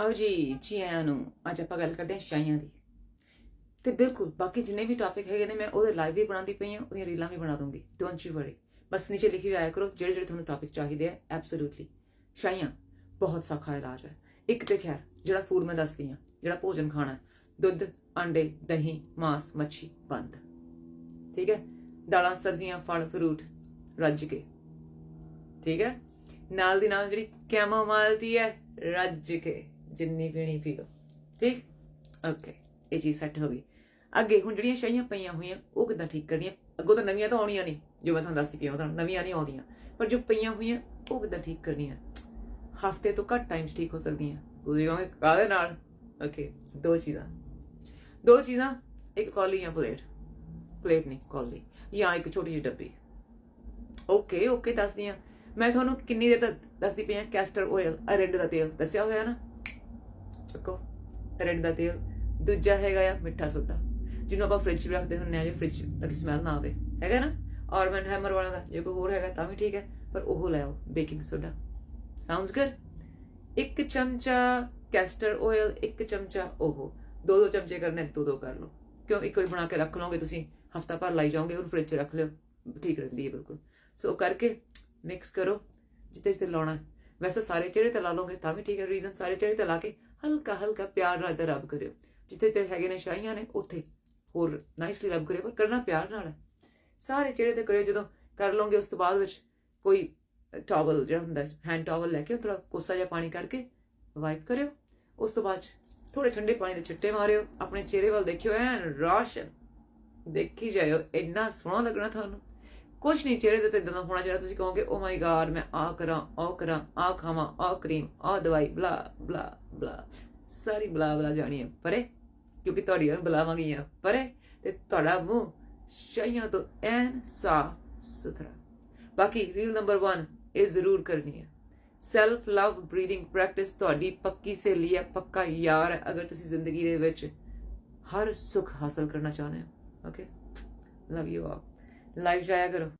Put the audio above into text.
ਆਓ ਜੀ ਜੀ ਆਇਆਂ ਨੂੰ ਅੱਜ ਆਪਾਂ ਗੱਲ ਕਰਦੇ ਹਾਂ ਸ਼ਾਈਆਂ ਦੀ। ਤੇ ਬਿਲਕੁਲ, ਬਾਕੀ ਜਿੰਨੇ ਵੀ ਟੌਪਿਕ ਹੈਗੇ ਨੇ, ਮੈਂ ਉਹਦੇ ਲਾਈਵ ਵੀ ਬਣਾਉਂਦੀ ਪਈ ਹਾਂ, ਉਹਦੀਆਂ ਰੀਲਾਂ ਵੀ ਬਣਾ ਦੂੰਗੀ ਡੋਂਟ ਯੂ ਵਰੀ ਬਸ ਨੀਚੇ ਲਿਖੀ ਜਾਇਆ ਕਰੋ, ਜਿਹੜੇ ਜਿਹੜੇ ਤੁਹਾਨੂੰ ਟੌਪਿਕ ਚਾਹੀਦੇ ਆ ਐਬਸੋਲੂਟਲੀ ਸ਼ਾਈਆਂ ਬਹੁਤ ਸੌਖਾ ਇਲਾਜ ਹੈ। ਇੱਕ ਤੇ ਖੈਰ, ਜਿਹੜਾ ਫੂਡ ਮੈਂ ਦੱਸਦੀ ਹਾਂ, ਜਿਹੜਾ ਭੋਜਨ ਖਾਣਾ ਦੁੱਧ, ਅੰਡੇ, ਦਹੀਂ, ਮਾਸ, ਮੱਛੀ, ਬੰਦ। ਠੀਕ ਹੈ? ਦਾਲਾਂ, ਸਬਜ਼ੀਆਂ, ਫਲ ਫਰੂਟ ਰੱਜ ਕੇ। ਠੀਕ ਹੈ? ਨਾਲ ਦੀ ਨਾਲ ਜਿਹੜੀ ਕੈਮੋਮਾਈਲ ਟੀ ਹੈ, ਰੱਜ ਕੇ। ਜਿੰਨੀ ਪੀਣੀ ਪੀ ਲਓ। ਠੀਕ? ਓਕੇ ਇਹ ਚੀਜ਼ ਸੈੱਟ ਹੋ ਗਈ। ਅੱਗੇ ਹੁਣ ਜਿਹੜੀਆਂ ਸ਼ਾਈਆਂ ਪਈਆਂ ਹੋਈਆਂ ਉਹ ਕਿਦਾਂ ਠੀਕ ਕਰਨੀਆਂ? ਅੱਗੋਂ ਤਾਂ ਨਵੀਆਂ ਤਾਂ ਆਉਣੀਆਂ ਨਹੀਂ। ਜੋ ਮੈਂ ਤੁਹਾਨੂੰ ਦੱਸਦੀ ਪਈ ਹਾਂ ਉਹ ਤਾਂ ਨਵੀਆਂ ਨਹੀਂ ਆਉਂਦੀਆਂ। ਪਰ ਜੋ ਪਈਆਂ ਹੋਈਆਂ ਉਹ ਕਿਦਾਂ ਠੀਕ ਕਰਨੀਆਂ? ਹਫ਼ਤੇ ਤੋਂ ਘੱਟ ਟਾਈਮ ਠੀਕ ਹੋ ਸਕਦੀਆਂ। ਤੁਸੀਂ ਕਹੋਗੇ ਕਾਹਦੇ ਨਾਲ? ਓਕੇ ਦੋ ਚੀਜ਼ਾਂ। ਦੋ ਚੀਜ਼ਾਂ ਇੱਕ ਕੌਲੀ ਜਾਂ ਪਲੇਟ। ਪਲੇਟ ਨਹੀਂ ਕੌਲੀ। ਜਾਂ ਇੱਕ ਛੋਟੀ ਜਿਹੀ ਡੱਬੀ। ਓਕੇ ਓਕੇ ਦੱਸਦੀ ਆ ਮੈਂ ਤੁਹਾਨੂੰ ਕਿੰਨੀ ਦੇਰ ਤੱਕ ਦੱਸਦੀ ਪਈ ਆ ਕੈਸਟਰ ਆਇਲ ਅਰੰਡ ਦਾ ਤੇਲ ਦੱਸਿਆ ਹੋਇਆ ਨਾ? ਚੱਕੋ। ਅਰੰਡ ਦਾ ਤੇਲ। ਦੂਜਾ ਹੈਗਾ ਆ ਮਿੱਠਾ ਸੋਡਾ, ਜਿਹਨੂੰ ਆਪਾਂ ਫ੍ਰਿਜ 'ਚ ਰੱਖਦੇ ਹੁੰਦੇ ਆ, ਜੇ ਫ੍ਰਿਜ ਤੱਕ ਸਮੈਲ ਨਾ ਆਵੇ। ਹੈਗਾ ਨਾ? ਆਰਮਨ ਹੈਮਰ ਵਾਲਾ ਦਾ, ਜੇ ਕੋਈ ਹੋਰ ਹੈਗਾ ਤਾਂ ਵੀ ਠੀਕ ਹੈ, ਪਰ ਉਹ ਲੈ ਆਓ ਬੇਕਿੰਗ ਸੋਡਾ ਸਾਊਂਡਸ ਗੁੱਡ ਇੱਕ ਚਮਚਾ ਕੈਸਟਰ ਆਇਲ ਇੱਕ ਚਮਚਾ ਉਹ। ਦੋ ਦੋ ਚਮਚੇ ਕਰਨੇ, ਦੋ ਦੋ ਕਰ ਲਓ। ਕਿਉਂ? ਇੱਕ ਵਾਰ ਬਣਾ ਕੇ ਰੱਖ ਲਓਗੇ ਤੁਸੀਂ, ਹਫਤਾ ਭਰ ਲਾਈ ਜਾਓਗੇ, ਉਹਨੂੰ ਫ੍ਰਿਜ 'ਚ ਰੱਖ ਲਿਓ। ਠੀਕ ਰਹਿੰਦੀ ਹੈ, ਬਿਲਕੁਲ। ਸੋ ਕਰਕੇ ਮਿਕਸ ਕਰੋ ਜਿੱਤੇ ਜਿੱਤੇ ਲਾਉਣਾ ਵੈਸੇ ਸਾਰੇ ਚਿਹਰੇ ਤੇ ਲਾ ਲਓਗੇ ਤਾਂ ਵੀ ਠੀਕ ਹੈ ਰੀਜ਼ਨ ਸਾਰੇ ਚਿਹਰੇ ਤੇ ਲਾ ਕੇ ਹਲਕਾ ਹਲਕਾ ਪਿਆਰ ਨਾਲ ਇੱਧਰ ਰਬ ਕਰਿਓ। ਜਿੱਥੇ ਤੇ ਹੈਗੇ ਨੇ ਸ਼ਾਈਆਂ ਨੇ, ਉੱਥੇ ਹੋਰ ਨਾਈਸਲੀ ਰਬ ਕਰਿਓ, ਪਰ ਕਰਨਾ ਪਿਆਰ ਨਾਲ ਹੈ। ਸਾਰੇ ਚਿਹਰੇ ਤੇ ਕਰਿਓ, ਜਦੋਂ ਕਰ ਲਓਗੇ ਉਸ ਤੋਂ ਬਾਅਦ ਵਿੱਚ ਕੋਈ ਟਾਵਲ ਜਿਹੜਾ ਹੁੰਦਾ ਹੈਂਡ ਟਾਵਲ ਲੈ ਕੇ ਥੋੜਾ ਕੋਸਾ ਜਿਹਾ ਪਾਣੀ ਕਰਕੇ ਵਾਈਪ ਕਰਿਓ। ਉਸ ਤੋਂ ਬਾਅਦ ਥੋੜੇ ਠੰਡੇ ਪਾਣੀ ਦੇ ਛਿੱਟੇ ਮਾਰਿਓ, ਆਪਣੇ ਚਿਹਰੇ ਵੱਲ ਦੇਖਿਓ, ਐਨ ਰੋਸ਼ਨ। ਦੇਖੀ ਜਾਇਓ, ਇੰਨਾ ਸੋਹਣਾ ਲੱਗਣਾ ਤੁਹਾਨੂੰ। ਕੁਛ ਨਹੀਂ, ਚਿਹਰੇ ਤੇ ਇਦਾਂ ਦਾ ਹੋਣਾ ਜਿਹੜਾ ਤੁਸੀਂ ਕਹੋਗੇ ਓ ਮਾਈ ਗਾਡ ਮੈਂ ਆ ਕਰਾਂ ਆ ਕਰਾਂ ਆ ਖਾਵਾਂ ਆ ਕਰੀਮ ਆ ਦਵਾਈ ਬਲਾ ਬਲਾ ਬਲਾ ਸਾਰੀ ਬਲਾ ਬਲਾ ਜਾਣੀ ਹੈ, ਪਰੇ? ਕਿਉਂਕਿ ਤੁਹਾਡੀ ਬਲਾਵਾਂ ਗਈਆਂ, ਪਰੇ? ਤੇ ਤੁਹਾਡਾ ਮੂੰਹ ਸ਼ਾਈਆਂ ਤੋਂ ਐਨ ਸਾਫ਼ ਸੁਥਰਾ। ਬਾਕੀ ਰੀਲ ਨੰਬਰ 1 ਇਹ ਜ਼ਰੂਰ ਕਰਨੀ ਹੈ। ਸੈਲਫ ਲਵ ਬਰੀਥਿੰਗ ਪ੍ਰੈਕਟਿਸ ਤੁਹਾਡੀ ਪੱਕੀ ਸਹੇਲੀ ਹੈ, ਪੱਕਾ ਯਾਰ ਹੈ, ਅਗਰ ਤੁਸੀਂ ਜ਼ਿੰਦਗੀ ਦੇ ਵਿੱਚ ਹਰ ਸੁੱਖ ਹਾਸਲ ਕਰਨਾ ਚਾਹੁੰਦੇ ਹੋ okay love you all live ਜਾਇਆ ਕਰੋ